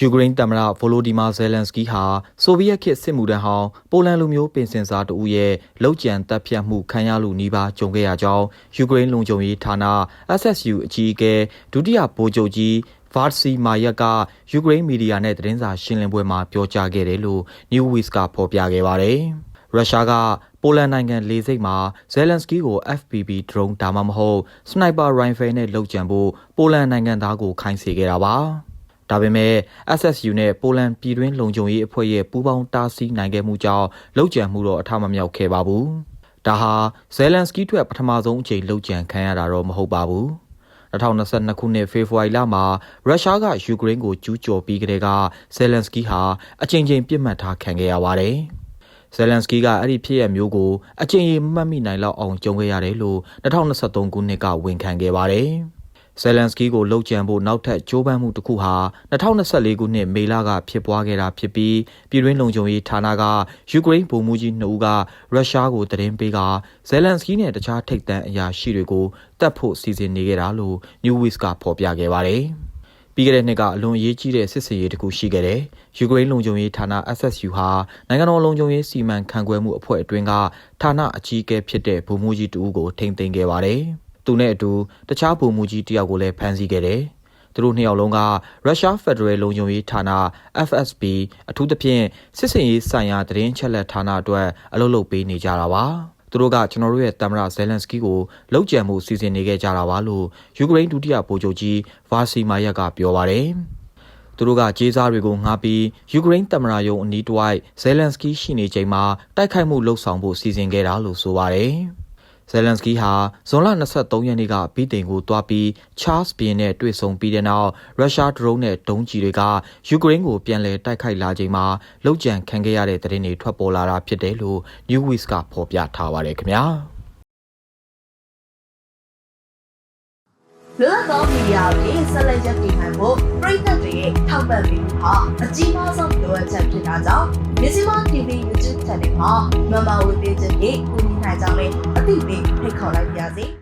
ယူကရိန်းသမ္မတဗိုလိုဒီမာဇယ်လန်စကီဟာဆိုဗီယက်ခေတ်စစ်မှုထမ်းဟောင်းပိုလန်လူမျိုးပင်စင်စားတဦးရဲ့လောက်ကျန်တပ်ဖြတ်မှုခံရလူနီးပါးကြုံခဲ့ရကြောင်းယူကရိန်းလုံခြုံရေးဌာန SSU အကြီးအကဲဒုတိယဗိုလ်ချုပ်ကြီးဗာစီမာယက်ကယူကရိန်းမီဒီယာနဲ့သတင်းစာရှင်းလင်းပွဲမှာပြောကြားခဲ့တယ်လို့ New Week ကဖော်ပြခဲ့ပါတယ်။ရုရှားကပိုလန်နိုင်ငံလေဆိပ်မှာဇယ်လန်စကီကို FPV drone ဒါမှမဟုတ်စနိုက်ပါရိုင်ဖယ်နဲ့လှုပ်ကြံဖို့ပိုလန်နိုင်ငံသားကိုခိုင်းစေခဲ့တာပါ။ ဒါပေမဲ့ SSU နဲ့ပိုလန်ပြည်တွင်းလုံခြုံရေးအဖွဲ့ရဲ့ပူးပေါင်းတားဆီးနိုင်ခဲ့မှုကြောင့်လှုပ်ကြံမှုတော့အထမမြောက်ခဲ့ပါဘူး။ဒါဟာဇယ်လန်စကီထွက်ပထမဆုံးအချိန်လှုပ်ကြံခံရတာတော့မဟုတ်ပါဘူး။2022ခုနှစ်ဖေဖော်ဝါရီလမှာရုရှားကယူကရိန်းကိုကျူးကျော်ပြီးကတည်းကဇယ်လန်စကီဟာအချိန်ချင်းပြစ်မှတ်ထားခံခဲ့ရပါတယ်။ဇယ်လန်စကီကအဲ့ဒီဖြစ်ရမျိုးကိုအချိန်ကြီးမှတ်မိနိုင်လောက်အောင်ကြုံခဲ့ရတယ်လို့2023ခုနှစ်ကဝန်ခံခဲ့ပါတယ်။ ဇယ်လန်စကီကိုလှုပ်ကြံဖို့နောက်ထပ်ကြိုးပမ်းမှုတစ်ခုဟာ2024ခုနှစ်မေလကဖြစ်ပွားခဲ့တာဖြစ်ပြီးပြည်တွင်းလုံခြုံရေးဌာနကယူကရိန်းဗိုလ်မှူးကြီးနှစ်ဦးကရုရှားကိုသတင်းပေးကဇယ်လန်စကီနဲ့တခြားထိပ်တန်းအရာရှိတွေကိုတတ်ဖို့စီစဉ်နေခဲ့တာလို့ New Week ကဖော်ပြခဲ့ပါတယ်။ပြီးခဲ့တဲ့နှစ်ကအလွန်အရေးကြီးတဲ့စစ်စင်ရေးတစ်ခုရှိခဲ့တယ်။ယူကရိန်းလုံခြုံရေးဌာန SSU ဟာနိုင်ငံတော်လုံခြုံရေးစီမံခန့်ခွဲမှုအဖွဲ့အတွင်းကဌာနအကြီးအကဲဖြစ်တဲ့ဗိုလ်မှူးကြီးတဦးကိုထိန်းသိမ်းခဲ့ပါတယ်။ သူနဲ့အတူတခြားဗိုလ်မှူးကြီးတယောက်ကိုလည်းဖမ်းဆီးခဲ့တယ်။သူတို့နှစ်ယောက်လုံးကရုရှားဖက်ဒရယ်လုံခြုံရေးဌာန FSB အထူးသဖြင့်စစ်စင်ရေးဆိုင်ရာသတင်းချက်လက်ဌာနအတွက်အလုပ်လုပ်ပေးနေကြတာပါ။သူတို့ကကျွန်တော်တို့ရဲ့သမ္မတဇယ်လန်စကီကိုလောက်ကျန်မှုစီစဉ်နေခဲ့ကြတာပါလို့ယူကရိန်းဒုတိယဗိုလ်ချုပ်ကြီးဗာစီမာယက်ကပြောပါတယ်။သူတို့ကကြေးစားတွေကိုငှားပြီးယူကရိန်းသမ္မတရုံးအနီးတစ်ဝိုက်ဇယ်လန်စကီရှိနေချိန်မှာတိုက်ခိုက်မှုလှုပ်ဆောင်ဖို့စီစဉ်ခဲ့တာလို့ဆိုပါတယ်။ ဇယ်လန်စကီဟာဇွန်လ23ရက်နေ့ကဗီတိန်ကိုတွားပြီးချားစ်ဘီနဲ့တွေ့ဆုံပြီးတဲ့နောက်ရုရှားဒရုန်းနဲ့ဒုံးကျည်တွေကယူကရိန်းကိုပြန်လည်တိုက်ခိုက်လာချိန်မှာလှုပ်ကြံခံခဲ့ရတဲ့သတင်းတွေထွက်ပေါ်လာတာဖြစ်တယ်လို့ New Week ကဖော်ပြထားပါတယ်ခင်ဗျာလွတ်လပ်သောမီဒီယာတွေဆက်လက်ရပ်တည်နိုင်ဖို့ပြည်သက်တွေရဲ့ထောက်ပံ့ပေးမှုဟာအကြီးမားဆုံးလိုအပ်ချက်ဖြစ်တာကြောင့်မြစီမ TV YouTube Channel မှာမမဝေပေးချက်တွေကူညီ နိုင်ကြောင်းလည်းအသိပေးဖိတ်ခေါ်လိုက်ပါရစေ။